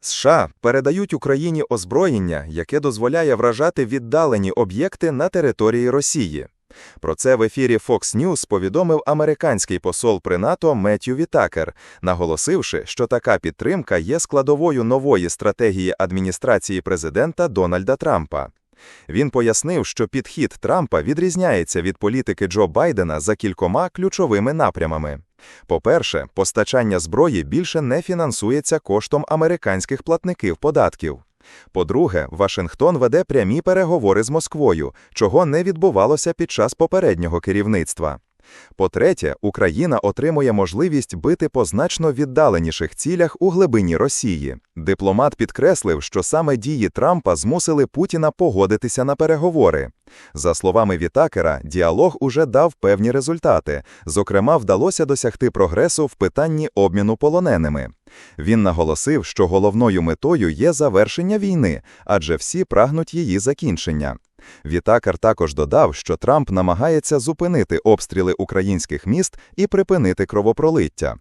США передають Україні озброєння, яке дозволяє вражати віддалені об'єкти на території Росії. Про це в ефірі Fox News повідомив американський посол при НАТО Меттью Вітакер, наголосивши, що така підтримка є складовою нової стратегії адміністрації президента Дональда Трампа. Він пояснив, що підхід Трампа відрізняється від політики Джо Байдена за кількома ключовими напрямами. По-перше, постачання зброї більше не фінансується коштом американських платників податків. По-друге, Вашингтон веде прямі переговори з Москвою, чого не відбувалося під час попереднього керівництва. По-третє, Україна отримує можливість бити по значно віддаленіших цілях у глибині Росії. Дипломат підкреслив, що саме дії Трампа змусили Путіна погодитися на переговори. За словами Вітакера, діалог уже дав певні результати. Зокрема, вдалося досягти прогресу в питанні обміну полоненими. Він наголосив, що головною метою є завершення війни, адже всі прагнуть її закінчення. Вітакар також додав, що Трамп намагається зупинити обстріли українських міст і припинити кровопролиття.